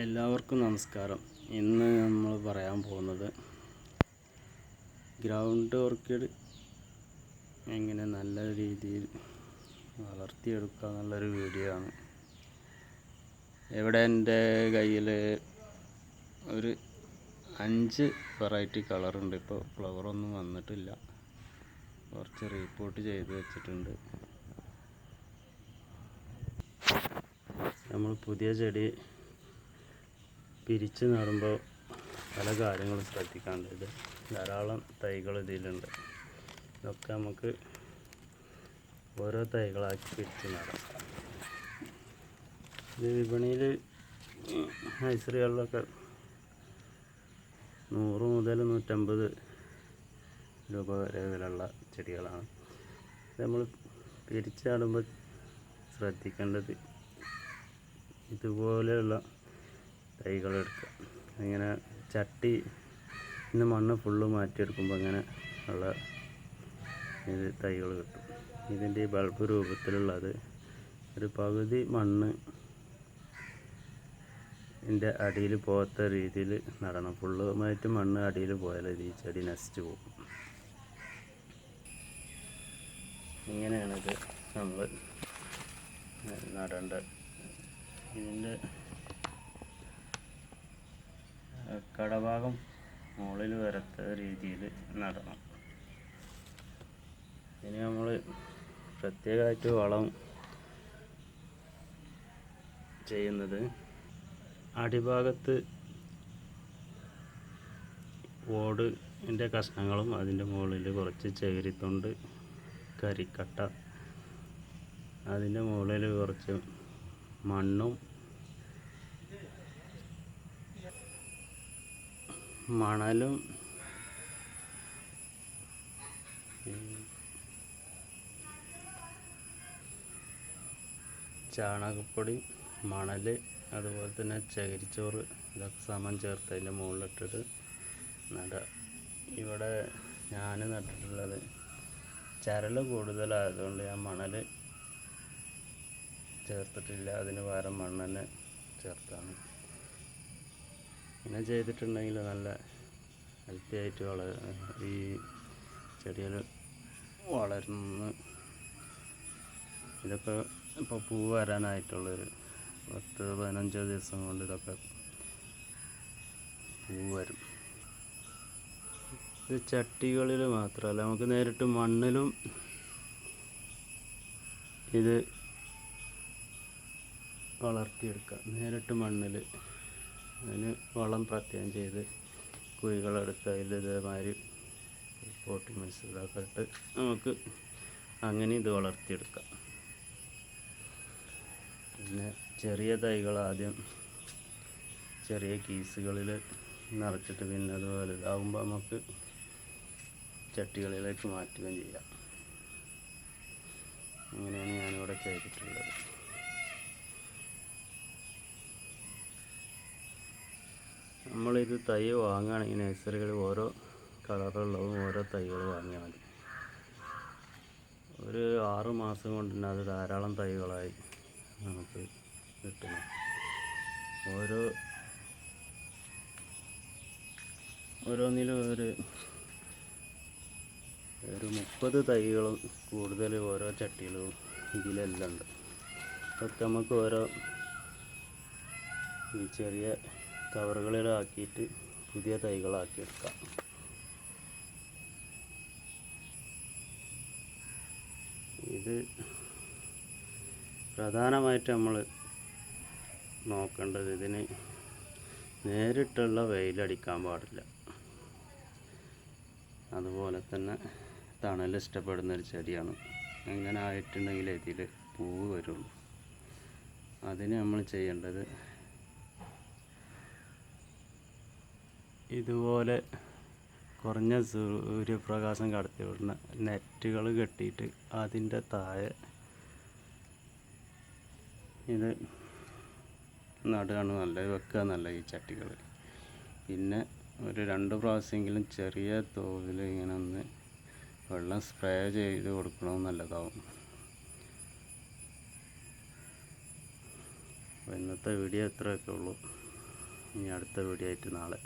എല്ലാവർക്കും നമസ്കാരം. ഇന്ന് നമ്മൾ പറയാൻ പോകുന്നത് ഗ്രൗണ്ട് ഓർക്കിഡ് എങ്ങനെ നല്ല രീതിയിൽ വളർത്തിയെടുക്കുക എന്നുള്ളൊരു വീഡിയോ ആണ്. ഇവിടെ എന്റെ കയ്യിൽ ഒരു അഞ്ച് വെറൈറ്റി കളറുണ്ട് ഇപ്പോൾ ഫ്ലവറൊന്നും വന്നിട്ടില്ല. കുറച്ച് റീപ്പോർട്ട് ചെയ്ത് വെച്ചിട്ടുണ്ട്. നമ്മൾ പുതിയ ചെടി പിരിച്ച് നടുമ്പോൾ പല കാര്യങ്ങളും ശ്രദ്ധിക്കാണ്ട്. ഇത് ധാരാളം തൈകൾ ഇതിലുണ്ട്. ഇതൊക്കെ നമുക്ക് ഓരോ തൈകളാക്കി പിരിച്ച് നടാം. ഇത് വിപണിയിൽ നഴ്സറികളിലൊക്കെ നൂറ് മുതൽ നൂറ്റമ്പത് രൂപ വരെ വിലയുള്ള ചെടികളാണ്. നമ്മൾ പിരിച്ച് നടുമ്പോൾ ശ്രദ്ധിക്കേണ്ടത് ഇതുപോലെയുള്ള തൈകൾ എടുക്കുക. ഇങ്ങനെ ചട്ടി ഇന്ന് മണ്ണ് ഫുള്ള് മാറ്റിയെടുക്കുമ്പോൾ അങ്ങനെ ഉള്ള ഇത് തൈകൾ കിട്ടും. ഇതിന്റെ ബൾബ് രൂപത്തിലുള്ളത് ഒരു പകുതി മണ്ണ് ഇതിന്റെ അടിയിൽ പോകാത്ത രീതിയിൽ നടണം. ഫുള്ളുമായിട്ട് മണ്ണ് അടിയിൽ പോയാൽ ഈ ചെടി നശിച്ചു പോകും. ഇങ്ങനെയാണിത് നമ്മൾ നടേണ്ടത് ഇതിന്റെ കടഭാഗം മുകളിൽ വരത്ത രീതിയിൽ നടണം. ഇനി നമ്മൾ പ്രത്യേകമായിട്ട് വളം ചെയ്യുന്നത് അടിഭാഗത്ത് ഓടിന്റെ കഷ്ണങ്ങളും അതിന്റെ മുകളിൽ കുറച്ച് ചകിരിത്തൊണ്ട് കരിക്കട്ട അതിന്റെ മുകളിൽ കുറച്ച് മണ്ണും മണലും ചാണകപ്പൊടി മണൽ അതുപോലെ തന്നെ ചകിരിച്ചോറ് ഇതൊക്കെ സാമാൻ ചേർത്ത് അതിന്റെ മുകളിലിട്ടിട്ട് നടുക ഇവിടെ ഞാൻ നട്ടിട്ടുള്ളത് ചരൽ കൂടുതലായതുകൊണ്ട് ഞാൻ മണൽ ചേർത്തിട്ടില്ല. അതിന് പകരം മണ്ണെന്നെ ചേർത്താണ്. ഇങ്ങനെ ചെയ്തിട്ടുണ്ടെങ്കിൽ നല്ല ഹെൽത്തി ആയിട്ട് വള ഈ ചെടികൾ വളരുന്നു ഇതൊക്കെ ഇപ്പോൾ പൂ വരാനായിട്ടുള്ളൊരു പത്ത് പതിനഞ്ചോ ദിവസം കൊണ്ട് ഇതൊക്കെ പൂ വരും. ഇത് ചട്ടികളിൽ മാത്രമല്ല നമുക്ക് നേരിട്ട് മണ്ണിലും ഇത് വളർത്തിയെടുക്കാം. നേരിട്ട് മണ്ണിൽ അതിന് വളം പ്രത്യേകം ചെയ്ത് കുഴികളെടുത്ത് അതിൽ ഇതേമാതിരി പോട്ടി മിക്സ് ഇട്ട് നമുക്ക് അങ്ങനെ ഇത് വളർത്തിയെടുക്കാം. പിന്നെ ചെറിയ തൈകൾ ആദ്യം ചെറിയ കീസുകളിൽ നിറച്ചിട്ട് പിന്നെ അതുപോലെ ഇതാകുമ്പോൾ നമുക്ക് ചട്ടികളിലേക്ക് മാറ്റുകയും ചെയ്യാം. അങ്ങനെയാണ് ഞാനിവിടെ ചെയ്തിട്ടുള്ളത്. നമ്മളിത് തൈ വാങ്ങുകയാണെങ്കിൽ നഴ്സറികൾ ഓരോ കളറുള്ളതും ഓരോ തൈകൾ വാങ്ങിയാൽ മതി. ഒരു ആറ് മാസം കൊണ്ട് തന്നെ അത് ധാരാളം തൈകളായി നമുക്ക് കിട്ടുന്നു. ഓരോ ഓരോന്നിലും ഒരു ഒരു മുപ്പത് തൈകളും കൂടുതൽ ഓരോ ചട്ടികളും ഇതിലെല്ലാം ഉണ്ട്. അതൊക്കെ നമുക്ക് ഓരോ ചെറിയ കവറുകളിലാക്കിയിട്ട് പുതിയ തൈകളാക്കി എടുക്കാം ഇത് പ്രധാനമായിട്ട് നമ്മൾ നോക്കേണ്ടത് ഇതിന് നേരിട്ടുള്ള വെയിലടിക്കാൻ പാടില്ല. അതുപോലെ തന്നെ തണൽ ഇഷ്ടപ്പെടുന്ന ഒരു ചെടിയാണ്. അങ്ങനെ ആയിട്ടുണ്ടെങ്കിൽ ഇതിൽ പൂവ് വരുള്ളൂ. അതിന് നമ്മൾ ചെയ്യേണ്ടത് ഇതുപോലെ കുറഞ്ഞ സൂര്യപ്രകാശം കടത്തി വിടുന്ന നെറ്റുകൾ കെട്ടിയിട്ട് അതിന്റെ താഴെ ഇത് നടുകയാണ് നല്ലത് വെക്കുക നല്ല ഈ ചട്ടികൾ. പിന്നെ ഒരു രണ്ട് പ്രാവശ്യമെങ്കിലും ചെറിയ തോതിൽ ഇങ്ങനെ ഒന്ന് വെള്ളം സ്പ്രേ ചെയ്ത് കൊടുക്കണമെന്ന് നല്ലതാവും. ഇന്നത്തെ വീഡിയോ ഇത്രയൊക്കെ ഉള്ളൂ. ഇനി അടുത്ത വീഡിയോ ആയിട്ട് നാളെ